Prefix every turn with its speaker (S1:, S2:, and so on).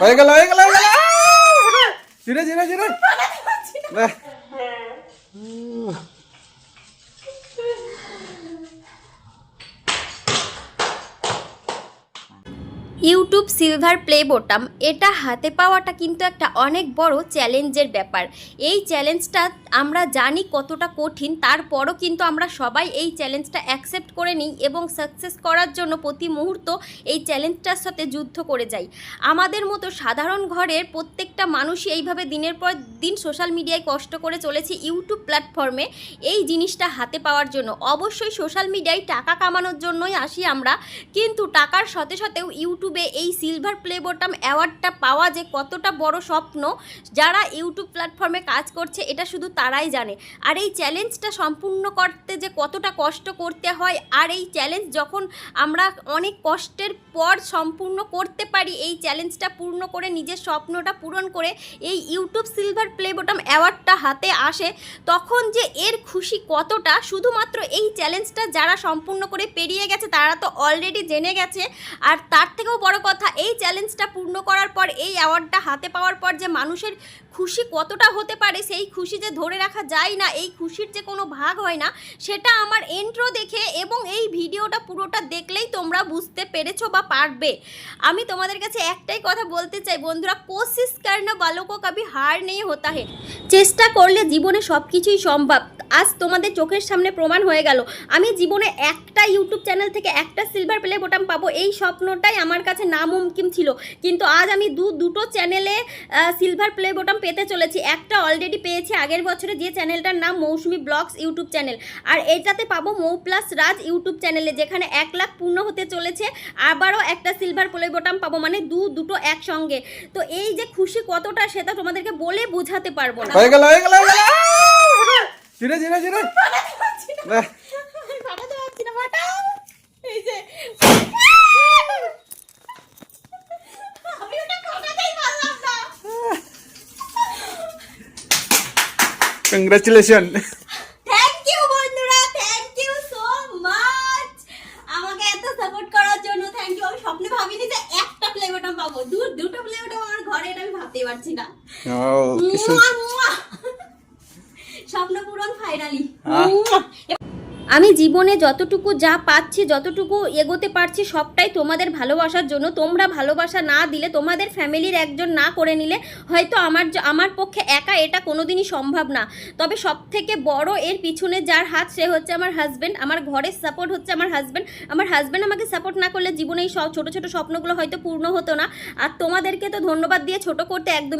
S1: হয়ে গেল হয়ে গেল হয়ে গেল জিরে জিরে জিরে
S2: ইউটিউব সিলভার প্লে বোটাম এটা হাতে পাওয়াটা কিন্তু একটা অনেক বড় চ্যালেঞ্জের ব্যাপার। এই চ্যালেঞ্জটা আমরা জানি কতটা কঠিন, তারপরও কিন্তু আমরা সবাই এই চ্যালেঞ্জটা অ্যাকসেপ্ট করে নিই এবং সাকসেস করার জন্য প্রতি মুহূর্ত এই চ্যালেঞ্জটার সাথে যুদ্ধ করে যাই। আমাদের মতো সাধারণ ঘরের প্রত্যেকটা মানুষই এইভাবে দিনের পর দিন সোশ্যাল মিডিয়ায় কষ্ট করে চলেছে ইউটিউব প্ল্যাটফর্মে এই জিনিসটা হাতে পাওয়ার জন্য অবশ্যই সোশ্যাল মিডিয়ায় টাকা কামানোর জন্যই আসি আমরা, কিন্তু টাকার সাথে সাথেও ইউটিউবে এই সিলভার প্লে বটম অ্যাওয়ার্ডটা পাওয়া যে কতটা বড় স্বপ্ন যারা ইউটিউব প্ল্যাটফর্মে কাজ করছে, এটা শুধু তারাই জানে। আর এই চ্যালেঞ্জটা সম্পূর্ণ করতে যে কতটা কষ্ট করতে হয়, আর এই চ্যালেঞ্জ যখন আমরা অনেক কষ্টের পর সম্পূর্ণ করতে পারি, এই চ্যালেঞ্জটা পূর্ণ করে, নিজের স্বপ্নটা পূরণ করে এই ইউটিউব সিলভার প্লে বটম অ্যাওয়ার্ডটা হাতে আসে, তখন যে এর খুশি কতটা, শুধুমাত্র এই চ্যালেঞ্জটা যারা সম্পূর্ণ করে পেরিয়ে গেছে, তারা তো অলরেডি জেনে গেছে, আর তার থেকেও বড় কথা, এই চ্যালেঞ্জটা পূর্ণ করার পর, এই অ্যাওয়ার্ডটা হাতে পাওয়ার পর যে মানুষের খুশি কতটা হতে পারে, সেই খুশি যে ধরে রাখা যায় না, এই খুশির যে কোনো ভাগ হয় না, সেটা আমার এন্ট্রো দেখে এবং এই ভিডিওটা পুরোটা দেখলেই তোমরা বুঝতে পেরেছ বা পারবে। আমি তোমাদের কাছে একটাই কথা বলতে চাই, বন্ধুরা কোশিস করনা বালো কো কবি হার নেই হতা হে চেষ্টা করলে জীবনে সব কিছুই সম্ভব। আজ তোমাদের চোখের সামনে প্রমাণ হয়ে গেল। আমি জীবনে একটা ইউটিউব চ্যানেল থেকে একটা সিলভার প্লে বোটাম পাবো, এই স্বপ্নটাই আমার কাছে নামুমকিন ছিল। কিন্তু আজ আমি দু, দুটো চ্যানেলে সিলভার প্লে বোটাম পেতে চলেছি। একটা অলরেডি পেয়েছি আগের বছরে যে চ্যানেলটার নাম মৌসুমি ব্লগস ইউটিউব চ্যানেল আর এটাতে পাবো মৌ প্লাস রাজ ইউটিউব চ্যানেলে যেখানে এক লাখ পূর্ণ হতে চলেছে। আবারও একটা সিলভার প্লে বোটাম পাবো মানে দু, দুটো একসঙ্গে। তো এই যে খুশি কতটা, সেটা তোমাদেরকে বলে বোঝাতে পারব না। না।
S1: কংগ্রাচুলেশন
S2: বন্ধুরা, thank you so much. আমাকে এত সাপোর্ট করার জন্য থ্যাংক ইউ আমি স্বপ্নে ভাবিনি যে একটা প্লে পাবো। দু দুটো প্লে আমার ঘরে এটা আমি ভাবতেই পারছি না।
S1: ও কিছু
S2: মুয়া, মুয়া। স্বপ্ন পূরণ ফাইনালি আমি জীবনে যতটুকু যা পাচ্ছি যতটুকু এগোতে পারছি সবটাই তোমাদের ভালোবাসার জন্য। তোমরা ভালোবাসা না দিলে তোমাদের ফ্যামিলির একজন না করে নিলে হয়তো আমার আমার পক্ষে একা এটা কোনোদিনই সম্ভব না। তবে সব থেকে বড় এর পিছনে যার হাত সে হচ্ছে আমার হাজব্যান্ড আমার ঘরের সাপোর্ট হচ্ছে আমার হাজব্যান্ড আমার হাজব্যান্ড আমাকে সাপোর্ট না করলে জীবনে এই সব ছোটো ছোটো স্বপ্নগুলো হয়তো পূর্ণ হতো না। আর তোমাদেরকে তো ধন্যবাদ দিয়ে ছোট করতে একদমই